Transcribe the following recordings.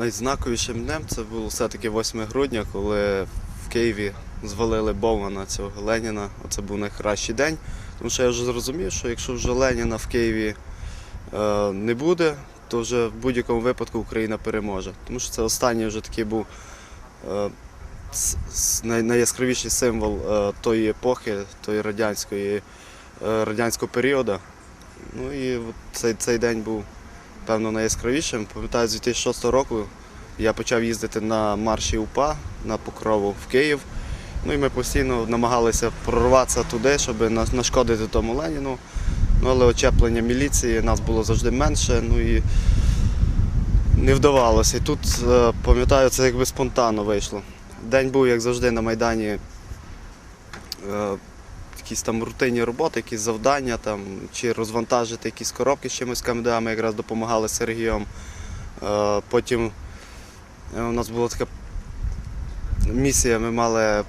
найзнаковішим днем це було все-таки 8 грудня, коли в Києві звалили Бовмана цього Леніна. Оце був найкращий день. Тому що я вже зрозумів, що якщо вже Леніна в Києві е, не буде, то вже в будь-якому випадку Україна переможе. Тому що це останній вже такий був е, найяскравіший символ е, тої епохи, тої радянської, е, радянського періоду. Ну і цей, цей день був, певно, найяскравішим. Пам'ятаю, з 2006 року я почав їздити на марші УПА на Покрову в Київ. Ну і ми постійно намагалися прорватися туди, щоб нашкодити тому Леніну. Ну, але очеплення міліції нас було завжди менше. Ну і не вдавалося. І тут, е, пам'ятаю, це якби спонтанно вийшло. День був, як завжди, на Майдані. Якісь там рутинні роботи, якісь завдання, там, чи розвантажити якісь коробки з чимось КМДА, ми якраз допомагали Сергієм. Е, Потім е, у нас була така місія, ми мали, е,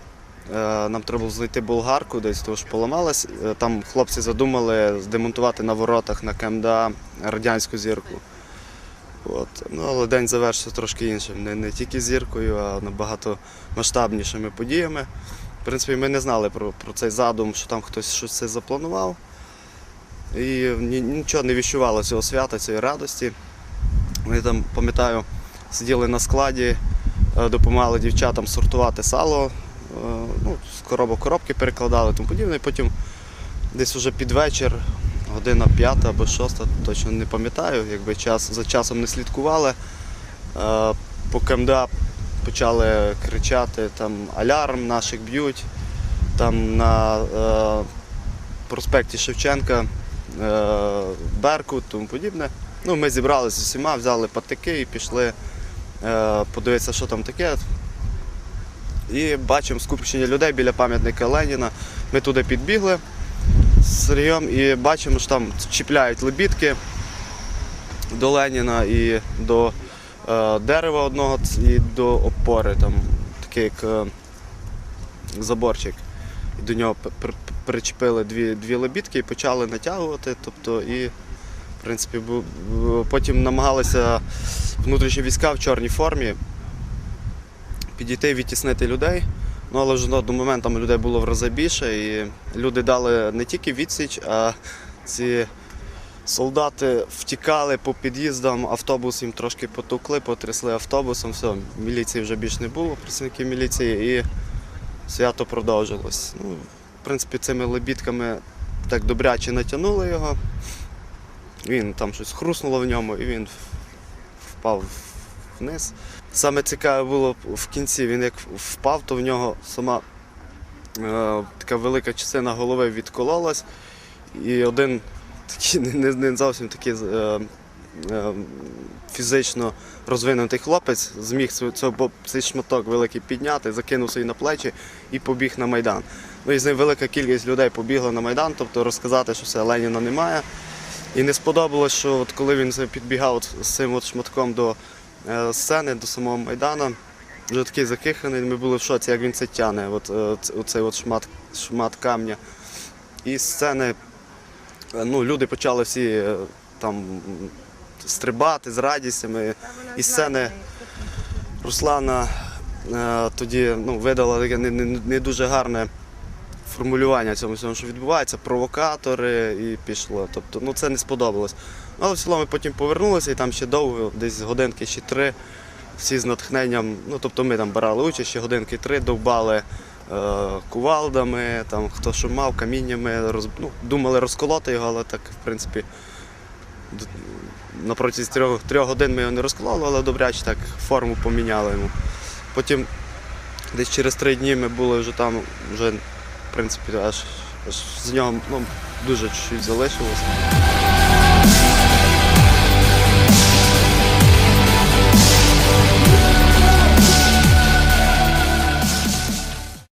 нам треба було знайти болгарку десь, тому що поламалась. Там хлопці задумали здемонтувати на воротах на КМДА радянську зірку. От. Ну, але день завершився трошки іншим. Не, не тільки зіркою, а набагато масштабнішими подіями. В принципі, ми не знали про, про цей задум, що там хтось щось це запланував. І ні- нічого не відчувало цього свята, цієї радості. Ми там, пам'ятаю, сиділи на складі, е, допомагали дівчатам сортувати сало, е, ну, з коробок коробки перекладали тому подібне. І потім десь вже під вечір, година п'ята або шоста, точно не пам'ятаю, якби час, за часом не слідкували. Е, По КМДА почали кричати там алярм, наших б'ють. Там на е, проспекті Шевченка е, Беркут, тому подібне. Ну, ми зібралися з усіма, взяли патики і пішли е, подивитися, що там таке. І бачимо скупчення людей біля пам'ятника Леніна. Ми туди підбігли з Сергієм і бачимо, що там чіпляють лебідки до Леніна і до дерева одного і до опори, там такий як е, заборчик. І до нього причепили дві, дві лебідки і почали натягувати. Тобто, і, в принципі, потім намагалися внутрішні війська в чорній формі підійти і відтіснити людей. Ну, але вже на одному момент там людей було в рази більше, і люди дали не тільки відсіч, а ці солдати втікали по під'їздам, автобус їм трошки потукли, потрясли автобусом, все, міліції вже більше не було, працівників міліції, і свято продовжилось. Ну, в принципі, цими лебідками так добряче натягнули його. Він там щось хруснуло в ньому і він впав вниз. Саме цікаве було в кінці, він як впав, то в нього сама е, така велика частина голови відкололась, і один такий не, не зовсім такий е, е, фізично розвинутий хлопець зміг цю- цю цей шматок великий підняти, закинув собі на плечі і побіг на Майдан. Ну і з ним велика кількість людей побігла на Майдан, тобто розказати, що все Леніна немає. І не сподобалось, що от коли він підбігав от з цим от шматком до е, сцени, до самого Майдану, вже такий закиханий, ми були в шоці, як він це тягне, от, е, оцей от шмат, шмат камня. І сцени ну, люди почали всі е, там стрибати з радістями. І сцени Руслана е, тоді ну, видала таке не, не, не дуже гарне формулювання цьому всьому, що відбувається, провокатори і пішло. Тобто, ну це не сподобалось. Ну, Але в цілому ми потім повернулися і там ще довго, десь годинки ще три, всі з натхненням. Ну, тобто ми там брали участь, ще годинки три, довбали е, кувалдами, там хто що мав, каміннями, роз, ну, думали розколоти його, але так, в принципі, на протязі трьох, трьох годин ми його не розкололи, але добряче так форму поміняли йому. Потім десь через три дні ми були вже там, вже, в принципі, аж, аж з нього ну, дуже чуть залишилось.